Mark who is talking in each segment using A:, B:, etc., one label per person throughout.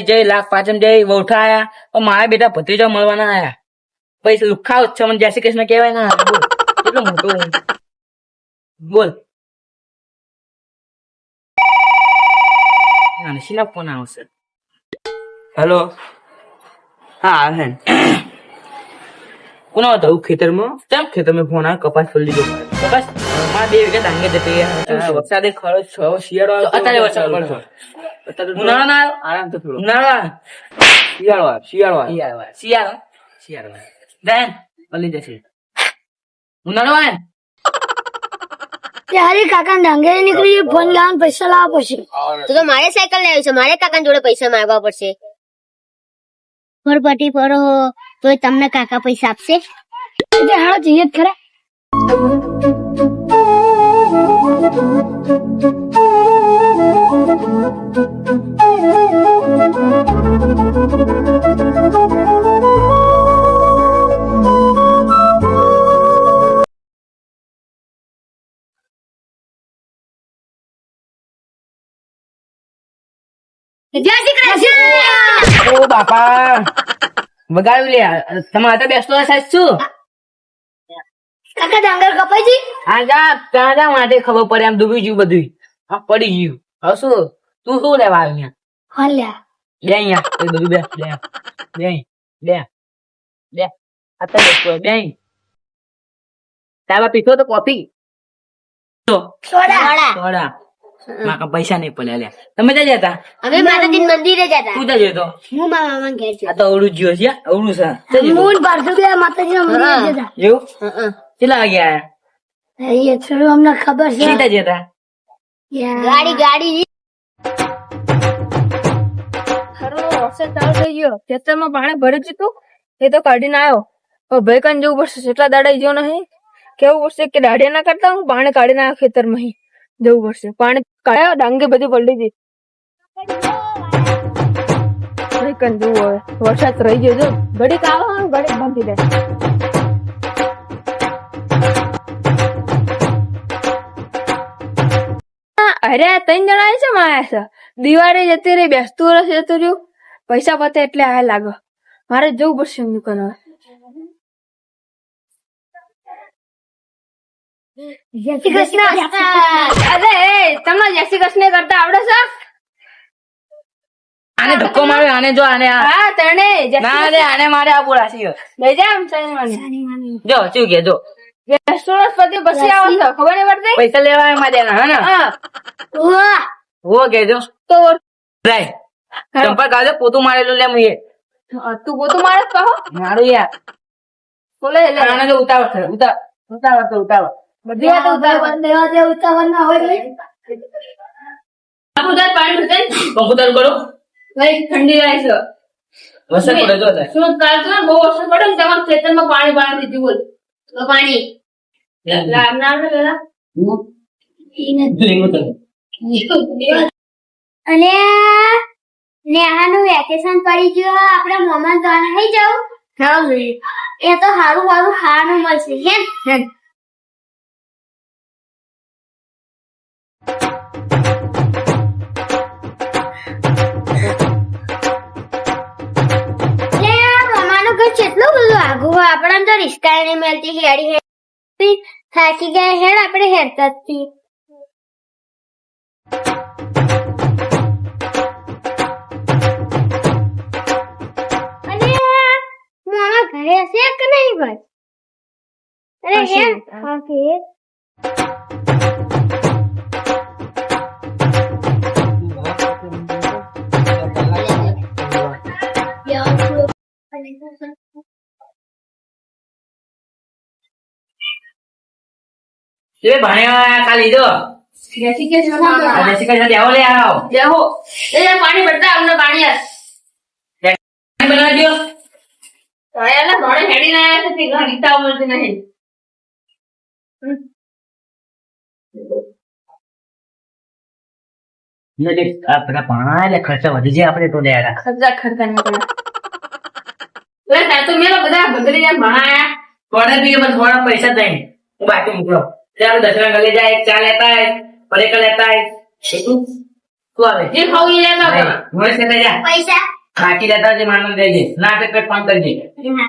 A: જઈ લાખ પાંચમ જય વૌઠા આયા મારા બેટા ભત્રીજા મળવાના આયા. પછી લુખા ઉત્સવ જય શ્રી કૃષ્ણ કહેવાય ના કેટલો મોટો બોલ. શીના ફોન આવશે. હેલો.
B: હા આવે
A: કોનો હતો
B: ખેતરમાં?
A: કેમ ખેતરમાં ફોન આવ્યો કપાસ ફોલી દીધો. કપાસ? મારા બે વીઘા ડાંગે જતી
B: વરસાદે ખરો શિયાળો
A: અત્યારે વરસાદ
B: તો
A: ઉનાળો ના આવ્યો?
B: આરામ તો થોડો.
A: ઉનાળો
B: શિયાળો શિયાળો
A: શિયાળો
B: શિયાળો? આવ્યો.
A: બેન.
B: અલી જશે.
A: ઉનાળો આવે
C: ત્યારે કાકા ડાંગેરે નીકળી ફોન લાવવાનું પૈસા લાવવા પડશે.
D: તો તો મારે સાયકલ લેવી છે મારે કાકા જોડે પૈસા માંગવા પડશે. ફરપટી ફરો તો તમને કાકા પૈસા આપશે.
C: એટલે હાલો જઈએ જ ખરા.
D: જય શ્રી કૃષ્ણ!
A: ઓ બાપા! વગાડ્યું લે તમારે તો બેસતો સાહેબ શું?
C: કાકા ડાંગર કપાઈ જી
A: આ જા ત્યાં જા માટે ખબર પડે એમ ડૂબી ગયું બધું હા પડી ગયું. હવે શું? તું શું લેવા આવ્યો અહીંયા?
C: હલ્યા
A: બે અહીંયા. એ બધું બે બે. બે બે. બે. આ તો બે. તારા પીધો તો કોફી?
C: સોડા.
D: સોડા.
A: મારા પૈસા નહીં પડે લે તમે ત્યાં જતા
D: અમે માતાજી મંદિરે જતા
A: તું ત્યાં જતો
D: હું મારા મામા ઘેર છું
A: આ તો અવળું જ્યો છે અવળું છે. જતો?
C: મૂળ ભારતો ગયા માતાજીના મંદિરે જતા
A: એવું? કેટલા વાગે આયા?
C: એ થોડું અમને ખબર છે.
A: કેટલા જતા
D: ગાડી ગાડી.
E: વરસાદ ચાલુ થઈ ગયો. ખેતરમાં પાણી ભરી દીધું એ તો કાઢીને આવ્યો ભાઈ કાન જવું પડશે. એટલા દાડા ગયો નહીં. કેવું પડશે કે દાઢિયા ના કરતા હું? પાણી કાઢીને આવ્યો ખેતરમાં જવું પડશે. પાણી કાઢ્યા ડાંગે બધી પલટી ગઈ જવું હવે, વરસાદ રહી ગયો જો ઘડીક આવે ઘડીક બાંધી દે. અરે ત્રણ જણા છે માયા છે દિવાળી જતી રહી, બેસતું વર્ષ જતું રહ્યું. પૈસા પતે એટલે આ લાગો. મારે જવું પડશે એમ દુકાન
C: જય શ્રી કૃષ્ણ
E: અરે એ તમને જય શ્રી કૃષ્ણ કરતા આવડે છે?
A: આને ધક્કો માર્યો આને જો આને આ-
E: હા તને
A: ના રે આને મારે આ બોલાસી
E: લઈ જા આમ તને મને.
A: જો શું કે જો.
E: રેસ્ટોરન્ટ પછી આવો છો ખબર નહીં પડતી
A: પૈસા લેવા દેના હે. ને
E: તો
A: રાય ચંપા કાલે પોતું મારેલું લે મુએ
E: તું પોતું મારે કહો.
A: મારું યાર.
E: બોલે લે.
A: આને જો ઉતાવળ છે ઉતાવળ ઉતાવળ.
E: બધી વાત ઉતાર
C: દેવા દે ઉતાવળ ના હોય
E: ઉતાર પાણી ઉતાર
A: કમ્પ્યુટર કરો.
E: ભાઈ ઠંડી રહે છે.
A: વરસાદ પડે જો થાય.
E: શું કાલ તો બહુ વરસાદ પડ્યો ને તમારા ખેતરમાં પાણી પાણી દીધું બોલ
D: તો પાણી.
E: લાવ ના પેલા
D: અને નેહાનું વેકેશન પડી ગયું. આપણે મોમાં જવાના થઈ જાવ એ તો હારું હારું ખાવાનું મળશે. હે આપણને તો રિસ્કા નહીં મળતી હેડી હેડી થાકી ગયા હેડ આપણે હેડતા જ છીએ ઘરે હશે કે નહીં ભાઈ અરે. હે
A: એ ભણ્યા કાલ લીધો?
E: જય શ્રી કૃષ્ણ
A: દેવો લે આવો.
E: દેહો એ પાણી ભરતા અમને પાણી આપ. તળેલા ઘોડે હેડીને આયા છે ઘર રીતા મળતી નહીં
A: નજીક આ બધા પાણા એટલે ખર્ચા વધી જાય આપણે તો લે
E: ખર્ચા ખર્ચા નીકળ્યા. બધા ભદ્રી ને ભણાયા
A: પડે બી થોડા પૈસા દઈ હું બાકી મોકલો. ત્યારે દસરા ગલે જાય ચા લેતા પરેકા તું આવે?
E: જે ખાવું લેતા
A: નહીં, હું જા.
D: પૈસા?
A: લેતા જે દેજે ના તો ફોન કરજે.
D: હા.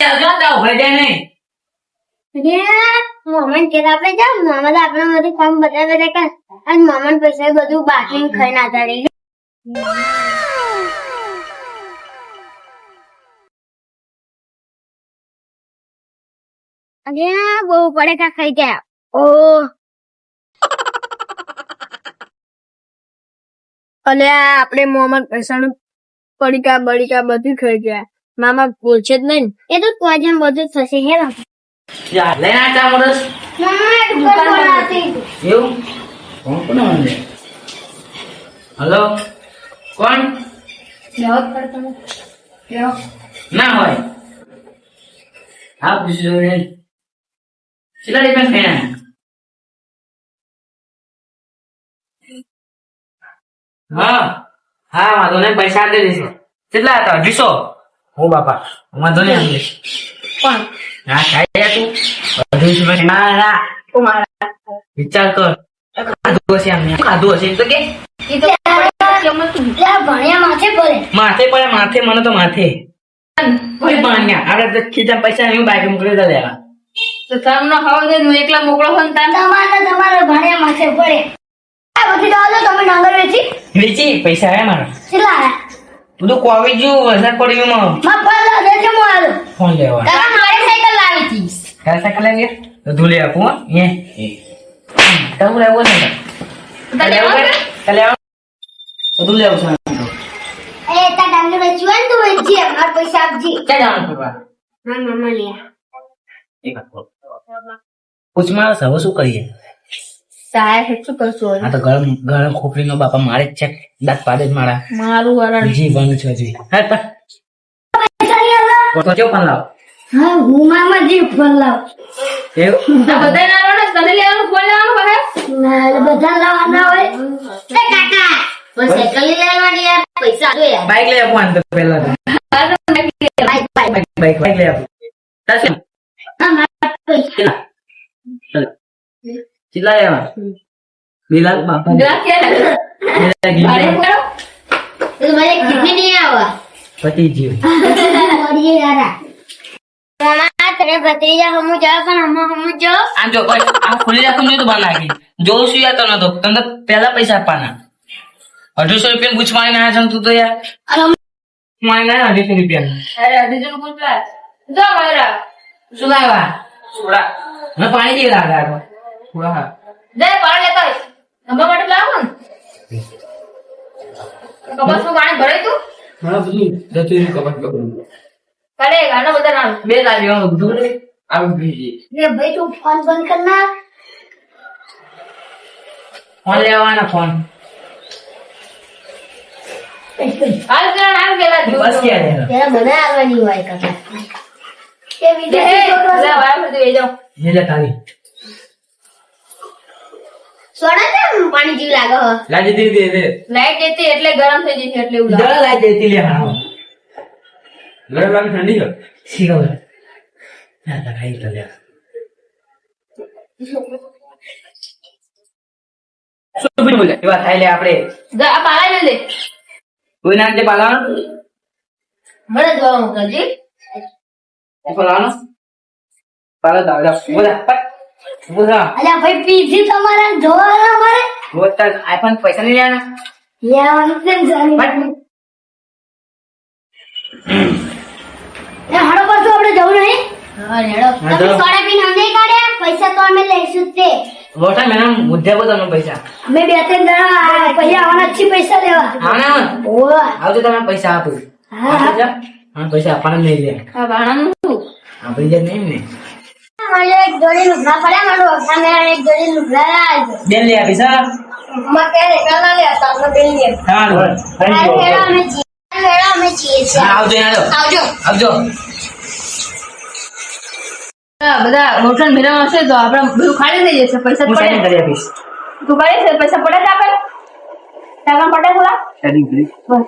A: જા જા ઊભા જાય નહીં
D: મોમન કે આપણે જાવ મોમન આપણા બધું કામ કર. અને મોમન પૈસા બધું બાકી ખાઈને આતા રહી અરે બહુ પડે કા ખાઈ ગયા. ઓ.
E: અલે આપણે મોહમ્મદ પૈસાનું પડીકા બડીકા બધું ખાઈ ગયા. મામા બોલશે જ નહીં
D: એ તો જેમ બધું થશે હે ને
A: જા આ ચા મોરસ
D: મમ્મા દુકાન બનાવતી
A: એવું? કોણ કોણ આવે હલો? કોણ? ના હોય. હા પૂછ્યું કેટલા રૂપિયા ખાયા હા હા વાંધો નહીં પૈસા આપી દઈશું. કેટલા હતા? અઢીસો? હો બાપા વાંધો નહીં આપી દઈશ.
E: પણ
A: હા ખાઈ તું. અઢીસો ના ના. વિચાર કર. ખાધું હશે આમને ખાધું હશે તો કે.
D: માથે પડે
A: માથે પડે માથે મને તો માથે. પૈસા હું બાઈક મોકલી દેવા લેવા.
E: તો તમને ખાવા દે હું એકલા મોકળો હોય તાન
D: તમારે તમારે ભણ્યા માથે પડે. આ બધી દાદો તમે ડાંગર વેચી.
A: વેચી પૈસા આયા મારા.
D: કેટલા આયા
A: બધું કોવી જો વરસાદ પડી ગયું માં
D: માં પલ્લા દેજે મો આલો
A: ફોન લેવા.
E: તારા મારે સાયકલ લાવી હતી
A: તારા સાયકલ લાવી તો ધૂ આપું હે એ તારું લેવું ને
E: તારે લેવા?
A: તારે લેવા? બધું લેવું છે.
D: એ તા ડાંગર વેચી હોય ને વેચી મારા પૈસા આપજી.
A: ક્યાં જવાનું ફરવા
D: ના મામા લે.
A: પૂછમાં હવે શું કરીએ?
E: શું કરશો
A: આ તો ગરમ ગરમ ખોપરીનો બાપા મારે જ છે. દાંત પાડે જ મારા.
E: મારું વરણ
A: બીજી વન છે હજી. હા પણ.
D: પૈસા લઈ આલો
A: તો કેવું પણ લાવ?
D: હા હું મામા જી ફોન લાવ.
A: એવું?
E: બધા લાવવાના તને લેવાનું ફોન લેવાનું પાછા
D: ના બધા લાવવાના હોય. એ કાકા બસ. સાયકલ લેવાની યાર. પૈસા આપો
A: બાઈક લઈ આપું તો પહેલા તો.
E: આ તો મેં કીધું.
D: Bike bike
A: bike bike bike લઈ આપું. તાર શું?
D: હા મારા પૈસા
A: કેટલા. કેટલા લેવા બે લાખ બાપા
D: તો મારે
A: પતી
D: તને ભત્રીજા હમું જાવ પણ હમું હમું જો
A: આ જો આ ખુલ્લી રાખું તો બહાર નાખી જોઉં છું યાર તો નતો તમને તો પહેલા પૈસા આપવાના અઢીસો રૂપિયા ગુચ મારીને આવ્યા છે ને તું તો યાર મારીને આવ્યા અઢીસો રૂપિયા
E: અરે અઢીસો નું પૂછવા જો મારા
A: શું લાવ્યા મને પાણી જેવી લાગે આગળ થોડા હા.
E: દે પાણી લેતા આવીશ. તમારા માટે લાવો ને. કપાસનું પાણી ભરાય તું?
A: હા બધું જતું રહ્યું કપાટ કપાટ.
E: કાલે ગાના બધા ના
A: બે લાવ્યો બધું આવું બીજી
D: રે ભાઈ તું ફોન બંધ કર ના.
A: ફોન લેવાના ફોન.
E: હાલ કરણ હાલ પેલા
A: બસ
D: કે મને આવવાની હોય કાકા કે વિદેશી છોકરો
E: લે, વાળ બધું એ જાઓ.
A: લે તારી.
D: સોડા કેમ પાણી જેવી લાગે હો.
A: લાજી દે દે દે.
E: લાઈટ જતી એટલે ગરમ થઈ જશે એટલે એવું લાગે.
A: જરા લાઈ દેતી લે હા. ગરમ લાગે ઠંડી છે? શી ખબર? ના તા ખાઈ તો લે. શું બોલે? એવા થાય લે આપણે.
E: પાલા લે
A: કોઈ નામ છે
E: મને જોવા મોકલજે
A: પાલાનો પાલા દાદા બોલા પટ બોલા
D: અલ્યા ભાઈ પીજી તમારે જોવાના અમારે
A: બોલતા આઈફોન પૈસા નહીં લેવાના
D: લેવાનું ને જાણી.
A: પટ
D: એ હાડો પાછું આપણે જવું નહીં હા હેડો
A: હા,
D: તમે સોડા પીને અમને કાઢ્યા પૈસા તો અમે લઈશું તે
A: લોટા મેના મુદ્દે બધા પૈસા
D: અમે બે ત્રણ જણા પૈસા આવવાના છીએ પૈસા લેવા
A: આના
D: ઓવા
A: આવજો તમે પૈસા આપું
D: હા હા
A: પૈસા આપવાના નહીં લે
E: શું?
A: આપણી જે નહીં ને.
D: મને એક જોડી લુગડા પડ્યા મને જોડી લુગડા
A: બેન
D: મકે લે બેન અમે અમે
A: આવજો
D: આવજો.
A: આવજો.
E: બધા રોટલા ભેરા હશે તો આપણે બધું ખાલી થઈ જશે પૈસા
A: હું સેટિંગ
E: પડે
A: કરી આપીશ.
E: તું કરી છે પૈસા પડે છે આપણે તારા પડે થોડા?
A: સેટિંગ કરી.
E: બસ.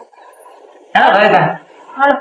A: ચાલો
E: હાલો